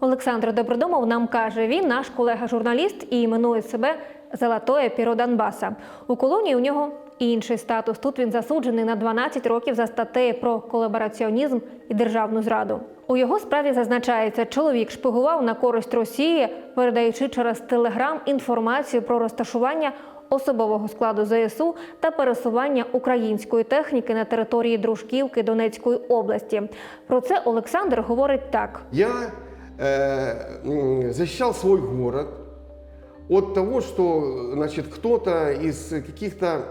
Олександр Добродомов нам каже, він наш колега-журналіст і іменує себе Золотое піро Донбаса. У колонії у нього інший статус. Тут він засуджений на 12 років за статтею про колабораціонізм і державну зраду. У його справі зазначається, чоловік шпигував на користь Росії, передаючи через телеграм інформацію про розташування особового складу ЗСУ та пересування української техніки на території Дружківки Донецької області. Про це Олександр говорить так. Я защищал свой город от того, что значит, кто-то из каких-то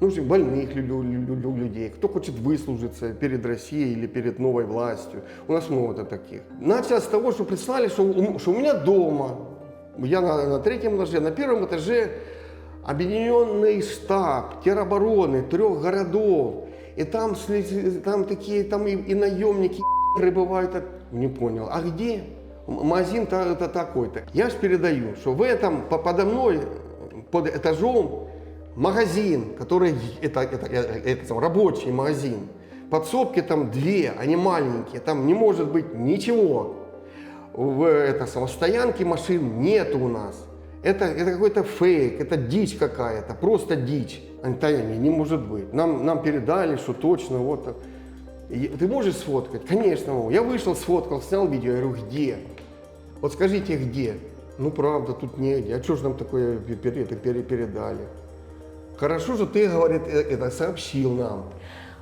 ну, в общем, больных лю- лю- лю- лю- людей, кто хочет выслужиться перед Россией или перед новой властью. У нас много таких. Начал с того, что прислали, что у, что у меня дома, я на, на третьем этаже, на первом этаже объединенный штаб теробороны трех городов. И там, слез- там такие, там и, и наемники прибывают. от- Не понял, а где? Магазин то- такой-то. Я же передаю, что в этом по- подо мной, под этажом, магазин, который, это, это, это, это рабочий магазин. Подсобки там две, они маленькие, там не может быть ничего. В это, само, стоянки машин нет у нас. Это, это какой-то фейк, это дичь какая-то, просто дичь. Они, «Да не, может быть. Нам, нам передали, что точно вот. И Ты можешь сфоткать? Конечно могу. Я вышел, сфоткал, снял видео, я говорю, где? Вот скажите, где? Ну, правда, тут негде. А что же нам такое пере- это пере- передали? Хорошо, что ты, говорит, э- это сообщил нам.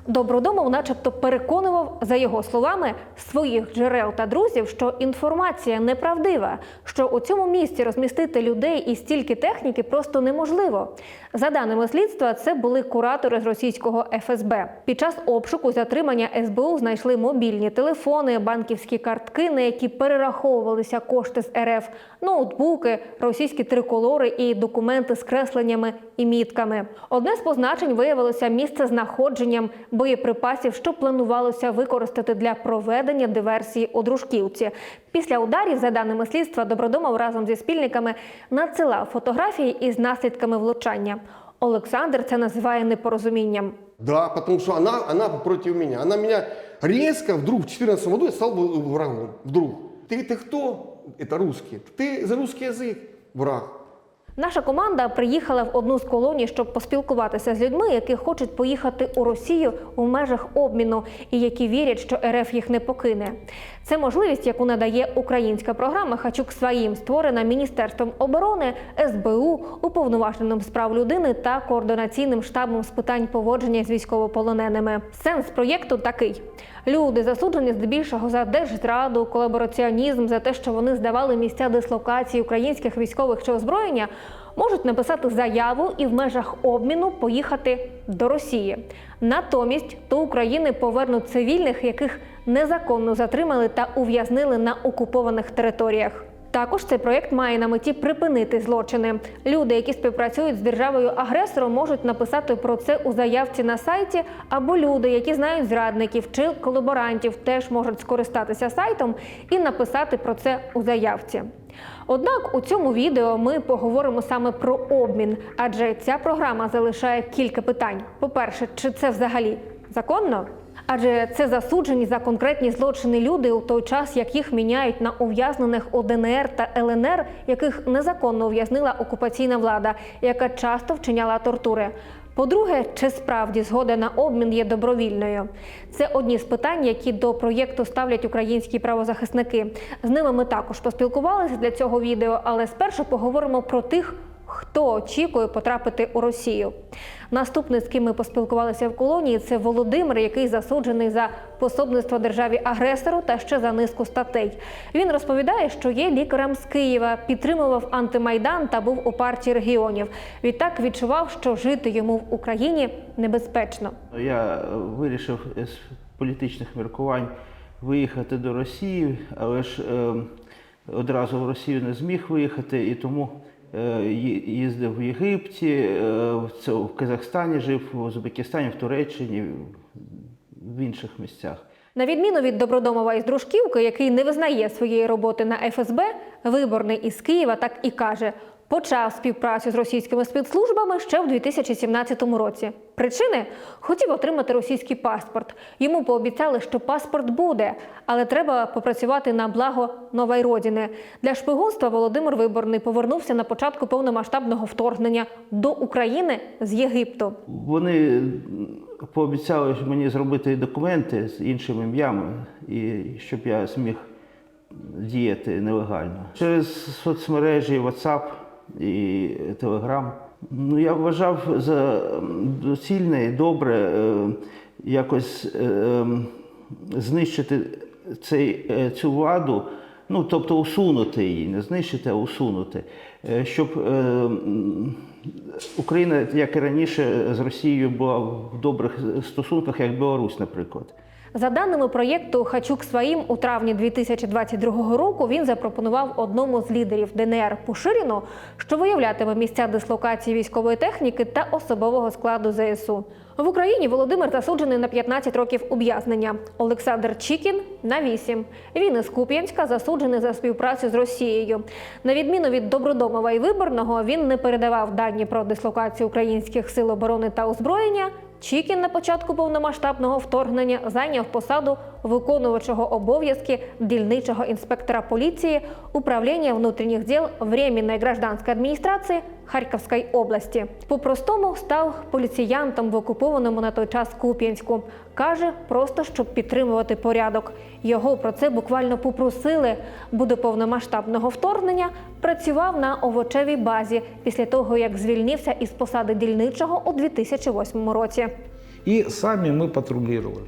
Добродомов, начебто, переконував, за його словами, своїх джерел та друзів, що інформація неправдива, що у цьому місці розмістити людей і стільки техніки просто неможливо. За даними слідства, це були куратори з російського ФСБ. Під час обшуку затримання СБУ знайшли мобільні телефони, банківські картки, на які перераховувалися кошти з РФ, ноутбуки, російські триколори і документи з кресленнями і мітками. Одне з позначень виявилося місце знаходженням боєприпасів, що планувалося використати для проведення диверсії у Дружківці. Після ударів, за даними слідства, Добродомов разом зі спільниками надсилав фотографії із наслідками влучання. Олександр це називає непорозумінням. Да, потому что она, она против меня. Она меня резко вдруг в 2014 году я стал врагом. Вдруг. Ты, ты кто? Это русский. Ты за русский язык враг. Наша команда приїхала в одну з колоній, щоб поспілкуватися з людьми, які хочуть поїхати у Росію у межах обміну і які вірять, що РФ їх не покине. Це можливість, яку надає українська програма Хачук своїм, створена Міністерством оборони, СБУ, уповноваженим з прав людини та координаційним штабом з питань поводження з військовополоненими. Сенс проєкту такий: люди засуджені здебільшого за держзраду, колабораціонізм, за те, що вони здавали місця дислокації українських військових чи озброєння, можуть написати заяву і в межах обміну поїхати до Росії. Натомість до України повернуть цивільних, яких незаконно затримали та ув'язнили на окупованих територіях. Також цей проєкт має на меті припинити злочини. Люди, які співпрацюють з державою агресором, можуть написати про це у заявці на сайті, або люди, які знають зрадників чи колаборантів, теж можуть скористатися сайтом і написати про це у заявці. Однак у цьому відео ми поговоримо саме про обмін, адже ця програма залишає кілька питань. По-перше, чи це взагалі законно? Адже це засуджені за конкретні злочини люди у той час, як їх міняють на ув'язнених у ДНР та ЛНР, яких незаконно ув'язнила окупаційна влада, яка часто вчиняла тортури. По-друге, чи справді згода на обмін є добровільною? Це одні з питань, які до проєкту ставлять українські правозахисники. З ними ми також поспілкувалися для цього відео, але спершу поговоримо про тих, хто очікує потрапити у Росію. Наступний, з ким ми поспілкувалися в колонії, це Володимир, який засуджений за пособництво державі агресору та ще за низку статей. Він розповідає, що є лікарем з Києва, підтримував антимайдан та був у партії регіонів. Відтак відчував, що жити йому в Україні небезпечно. Я вирішив з політичних міркувань виїхати до Росії, але ж е, одразу в Росію не зміг виїхати і тому їздив в Єгипті, е, в Казахстані жив, в Узбекистані, в Туреччині, в інших місцях. На відміну від Добродомова із Дружківки, який не визнає своєї роботи на ФСБ, виборний із Києва так і каже: Почав співпрацю з російськими спецслужбами ще в 2017 році. Причини хотів отримати російський паспорт. Йому пообіцяли, що паспорт буде, але треба попрацювати на благо нової родини. Для шпигунства Володимир Виборний повернувся на початку повномасштабного вторгнення до України з Єгипту. Вони пообіцяли мені зробити документи з іншим ім'ям, і щоб я зміг діяти нелегально. Через соцмережі WhatsApp і Telegram. Ну, я вважав за доцільне і добре е, якось е, знищити цей, е, цю владу, ну тобто усунути її, не знищити, а усунути, щоб Україна, як і раніше, з Росією була в добрих стосунках, як Білорусь, наприклад. За даними проєкту Хачук своїм у травні 2022 року він запропонував одному з лідерів ДНР Пуширіну, що виявлятиме місця дислокації військової техніки та особового складу ЗСУ. В Україні Володимир засуджений на 15 років ув'язнення. Олександр Чікін на 8. Він із Куп'янська засуджений за співпрацю з Росією. На відміну від Добродомова і Виборного, він не передавав дані про дислокацію українських сил оборони та озброєння. Чікін на початку повномасштабного вторгнення зайняв посаду виконувачого обов'язки дільничого інспектора поліції управління внутрішніх діл Временної гражданської адміністрації Харківської області. По-простому став поліціянтом в окупованому на той час Куп'янську. Каже, просто щоб підтримувати порядок. Його про це буквально попросили, бо до повномасштабного вторгнення працював на овочевій базі після того, як звільнився із посади дільничого у 2008 році. И сами мы патрулировали.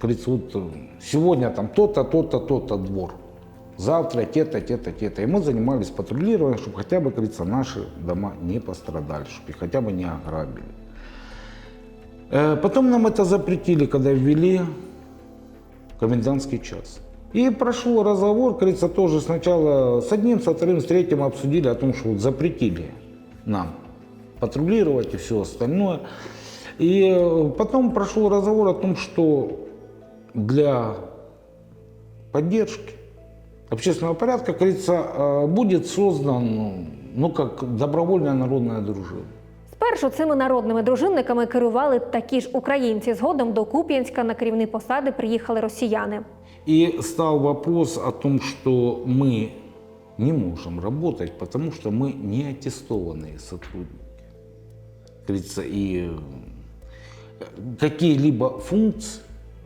Говорится, вот э, сегодня там то-то, то-то, то-то двор. Завтра те-то, те-то, те-то. И мы занимались патрулированием, чтобы хотя бы, как говорится, наши дома не пострадали, чтобы их хотя бы не ограбили. Э, Потом нам это запретили, когда ввели комендантский час. И прошел разговор, говорится, тоже сначала с одним, со вторым, с третьим обсудили о том, что вот запретили нам патрулировать и все остальное. И э, потом прошел разговор о том, что для поддержки общественного порядка, как говорится, э, будет создан, ну, как добровольная народная дружина. Спершу цими народними дружинниками керували такі ж українці. Згодом до Куп'янська на керівні посади приїхали росіяни. И стал вопрос о том, что мы не можем работать, потому что мы не аттестованные сотрудники. Как говорится, и э, какие-либо функции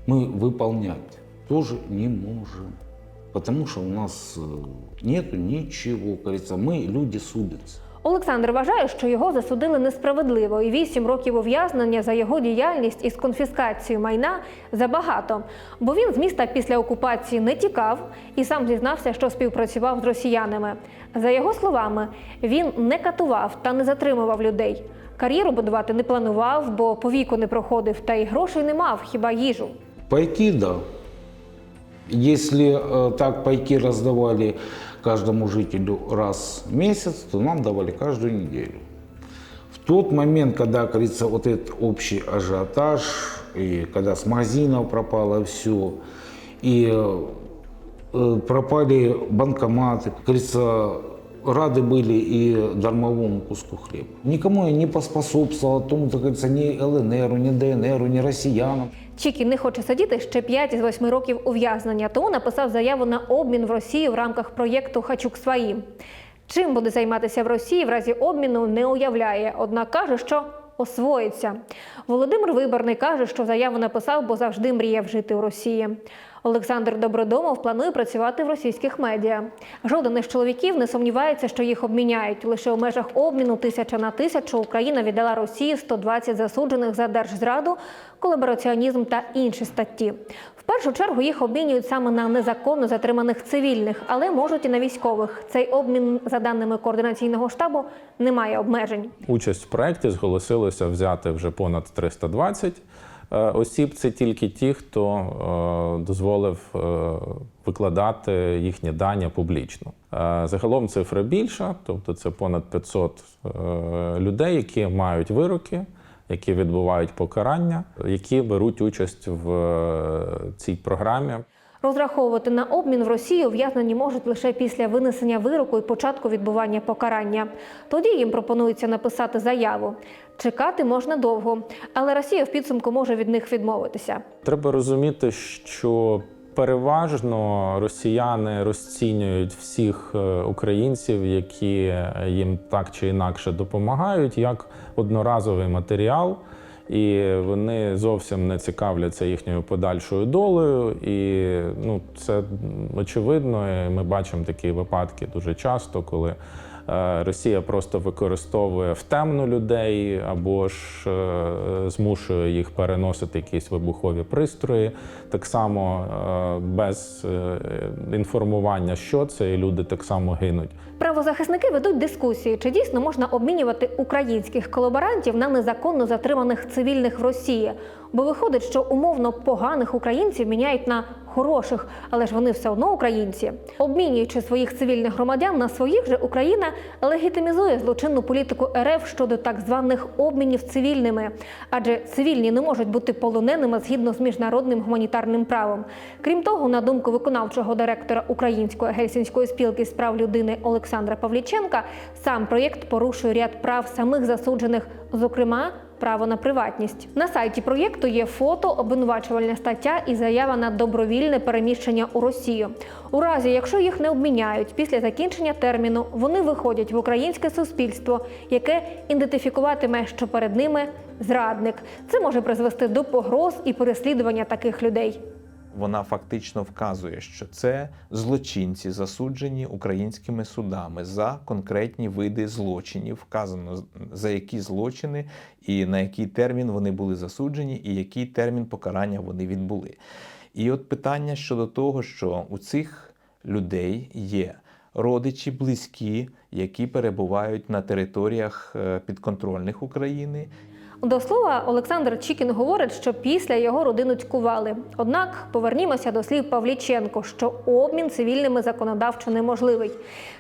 мы выполнять тоже не можем. Потому что у нас э, нету ничего, как говорится, мы люди с улицы. Олександр вважає, що його засудили несправедливо, і вісім років ув'язнення за його діяльність із конфіскацією майна забагато. Бо він з міста після окупації не тікав і сам зізнався, що співпрацював з росіянами. За його словами, він не катував та не затримував людей. Кар'єру будувати не планував, бо по віку не проходив, та й грошей не мав, хіба їжу. Пойти, да. Если э, так пайки раздавали каждому жителю раз в месяц, то нам давали каждую неделю. В тот момент, когда, как говорится, вот этот общий ажиотаж, и когда с магазинов пропало все, и э, пропали банкоматы, как говорится, рады были и дармовому куску хлеба. Никому я не поспособствовал тому, как говорится, ни ЛНР, ни ДНР, ни россиянам. Чікі не хоче сидіти ще 5 із 8 років ув'язнення, тому написав заяву на обмін в Росію в рамках проєкту Хачук свої. Чим буде займатися в Росії в разі обміну, не уявляє, однак каже, що освоїться. Володимир Виборний каже, що заяву написав, бо завжди мріяв жити у Росії. Олександр Добродомов планує працювати в російських медіа. Жоден із чоловіків не сумнівається, що їх обміняють. Лише у межах обміну тисяча на тисячу Україна віддала Росії 120 засуджених за держзраду, колабораціонізм та інші статті. В першу чергу їх обмінюють саме на незаконно затриманих цивільних, але можуть і на військових. Цей обмін, за даними координаційного штабу, не має обмежень. Участь в проєкті зголосилося взяти вже понад 320 е, осіб. Це тільки ті, хто е, дозволив е, викладати їхні дані публічно. Е, Загалом цифра більша, тобто це понад 500 е, людей, які мають вироки. Які відбувають покарання, які беруть участь в е, цій програмі. Розраховувати на обмін в Росію ув'язнені можуть лише після винесення вироку і початку відбування покарання. Тоді їм пропонується написати заяву. Чекати можна довго, але Росія в підсумку може від них відмовитися. Треба розуміти, що переважно росіяни розцінюють всіх е, українців, які е, їм так чи інакше допомагають, як одноразовий матеріал. І вони зовсім не цікавляться їхньою подальшою долею. І ну, це очевидно. І ми бачимо такі випадки дуже часто, коли Росія просто використовує в темну людей або ж е, змушує їх переносити якісь вибухові пристрої. Так само е, без е, інформування, що це, і люди так само гинуть. Правозахисники ведуть дискусії, чи дійсно можна обмінювати українських колаборантів на незаконно затриманих цивільних в Росії. Бо виходить, що умовно поганих українців міняють на хороших, але ж вони все одно українці. Обмінюючи своїх цивільних громадян на своїх же Україна легітимізує злочинну політику РФ щодо так званих обмінів цивільними, адже цивільні не можуть бути полоненими згідно з міжнародним гуманітарним правом. Крім того, на думку виконавчого директора Української гельсінської спілки з прав людини Олександра Павліченка, сам проєкт порушує ряд прав самих засуджених, зокрема. Право на приватність на сайті проєкту є фото, обвинувачувальна стаття і заява на добровільне переміщення у Росію. У разі, якщо їх не обміняють після закінчення терміну, вони виходять в українське суспільство, яке ідентифікуватиме, що перед ними зрадник. Це може призвести до погроз і переслідування таких людей. Вона фактично вказує, що це злочинці, засуджені українськими судами за конкретні види злочинів. Вказано за які злочини і на який термін вони були засуджені, і який термін покарання вони відбули. І от питання щодо того, що у цих людей є родичі, близькі, які перебувають на територіях е, підконтрольних України, До слова, Олександр Чікін говорить, що після його родину цькували. Однак повернімося до слів Павліченко, що обмін цивільними законодавчо неможливий.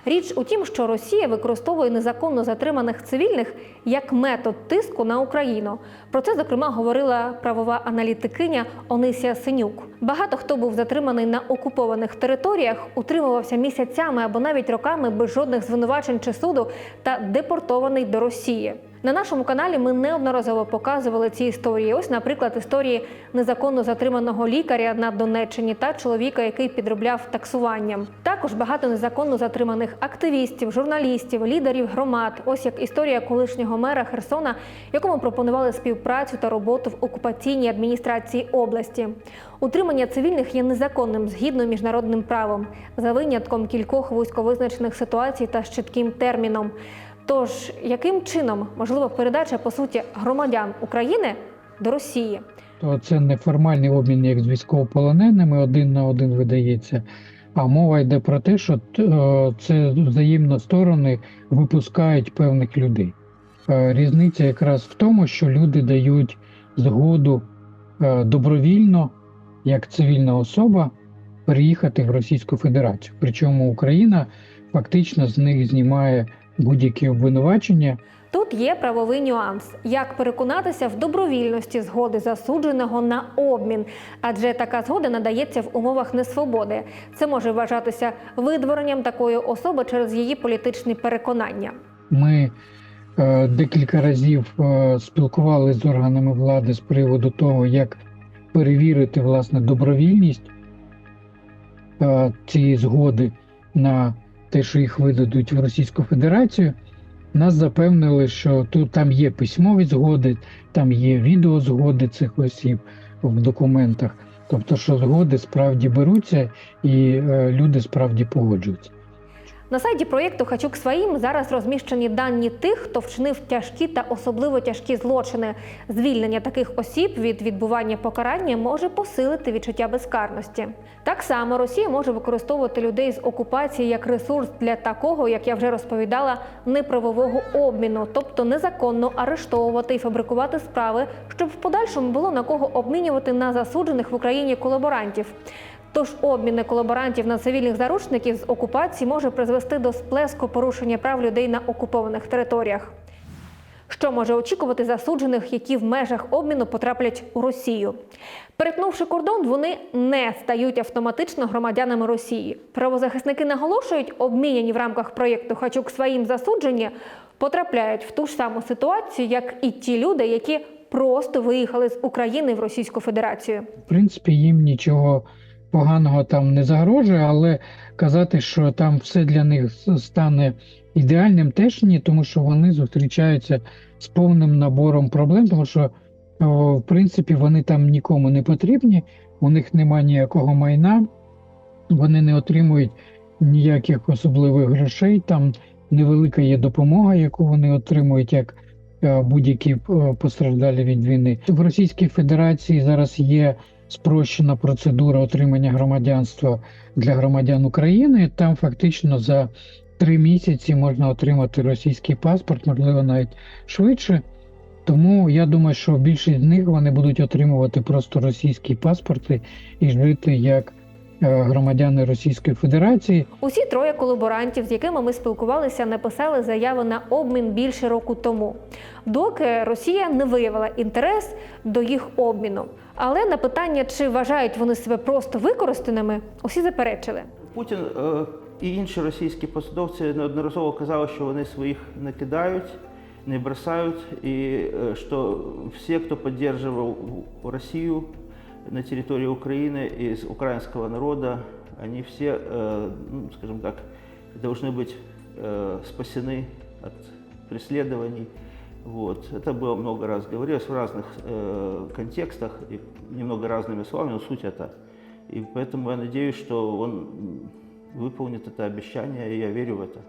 Річ у тім, що Росія використовує незаконно затриманих цивільних як метод тиску на Україну. Про це зокрема говорила правова аналітикиня Онисія Синюк. Багато хто був затриманий на окупованих територіях, утримувався місяцями або навіть роками без жодних звинувачень чи суду та депортований до Росії. На нашому каналі ми неодноразово показували ці історії. Ось, наприклад, історії незаконно затриманого лікаря на Донеччині та чоловіка, який підробляв таксуванням. Також багато незаконно затриманих активістів, журналістів, лідерів громад. Ось як історія колишнього мера Херсона, якому пропонували співпрацю та роботу в окупаційній адміністрації області. Утримання цивільних є незаконним згідно міжнародним правом, за винятком кількох вузьковизначених ситуацій та з чітким терміном. Тож, яким чином можлива передача по суті громадян України до Росії? то це не формальний обмін як з військовополоненими, один на один видається. А мова йде про те, що е, це взаємно сторони випускають певних людей. Е, Різниця якраз в тому, що люди дають згоду е, добровільно, як цивільна особа, переїхати в Російську Федерацію. Причому Україна фактично з них знімає будь-які обвинувачення. Тут є правовий нюанс, як переконатися в добровільності згоди засудженого на обмін, адже така згода надається в умовах несвободи. Це може вважатися видворенням такої особи через її політичні переконання. Ми е, декілька разів е, спілкувалися з органами влади з приводу того, як перевірити власне добровільність е, цієї згоди на те, що їх видадуть в Російську Федерацію. Нас запевнили, що тут там є письмові згоди, там є відеозгоди цих осіб в документах. Тобто, що згоди справді беруться і е, люди справді погоджуються. На сайті проєкту Хачук своїм зараз розміщені дані тих, хто вчинив тяжкі та особливо тяжкі злочини. Звільнення таких осіб від відбування покарання може посилити відчуття безкарності. Так само Росія може використовувати людей з окупації як ресурс для такого, як я вже розповідала, неправового обміну, тобто незаконно арештовувати і фабрикувати справи, щоб в подальшому було на кого обмінювати на засуджених в Україні колаборантів. Тож обміни колаборантів на цивільних заручників з окупації може призвести до сплеску порушення прав людей на окупованих територіях. Що може очікувати засуджених, які в межах обміну потраплять у Росію? Перетнувши кордон, вони не стають автоматично громадянами Росії. Правозахисники наголошують, обміняні в рамках проєкту Хачук своїм засудження потрапляють в ту ж саму ситуацію, як і ті люди, які просто виїхали з України в Російську Федерацію. В принципі, їм нічого поганого там не загрожує, але казати, що там все для них стане ідеальним, теж ні, тому що вони зустрічаються з повним набором проблем, тому що в принципі вони там нікому не потрібні, у них немає ніякого майна, вони не отримують ніяких особливих грошей. Там невелика є допомога, яку вони отримують як е, будь-які е, постраждалі від війни. В Російській Федерації зараз є спрощена процедура отримання громадянства для громадян України. Там фактично за три місяці можна отримати російський паспорт, можливо, навіть швидше. Тому я думаю, що більшість з них вони будуть отримувати просто російські паспорти і жити як громадяни Російської Федерації. Усі троє колаборантів, з якими ми спілкувалися, написали заяви на обмін більше року тому, доки Росія не виявила інтерес до їх обміну. Але на питання, чи вважають вони себе просто використаними, усі заперечили. Путін е, і інші російські посадовці неодноразово казали, що вони своїх не кидають, не бросають, і е, що всі, хто підтримував Росію на території України із українського народу, вони всі, е, ну, скажімо так, должны быть э, спасены от преследований. Вот. Это было много раз говорилось в разных э, контекстах и немного разными словами, но суть это. И поэтому я надеюсь, что он м, выполнит это обещание, и я верю в это.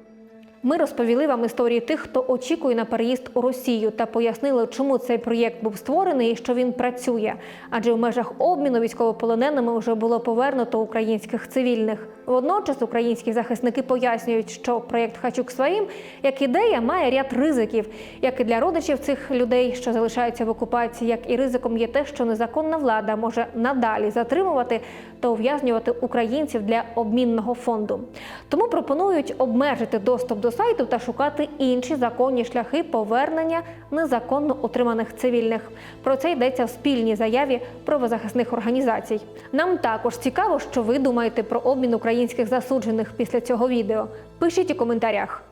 Ми розповіли вам історії тих, хто очікує на переїзд у Росію, та пояснили, чому цей проєкт був створений і що він працює. Адже в межах обміну військовополоненими вже було повернуто українських цивільних. Водночас українські захисники пояснюють, що проєкт Хачук своїм як ідея має ряд ризиків, як і для родичів цих людей, що залишаються в окупації, як і ризиком є те, що незаконна влада може надалі затримувати та ув'язнювати українців для обмінного фонду. Тому пропонують обмежити доступ до сайту та шукати інші законні шляхи повернення незаконно утриманих цивільних. Про це йдеться в спільній заяві правозахисних організацій. Нам також цікаво, що ви думаєте про обмін українських засуджених після цього відео. Пишіть у коментарях.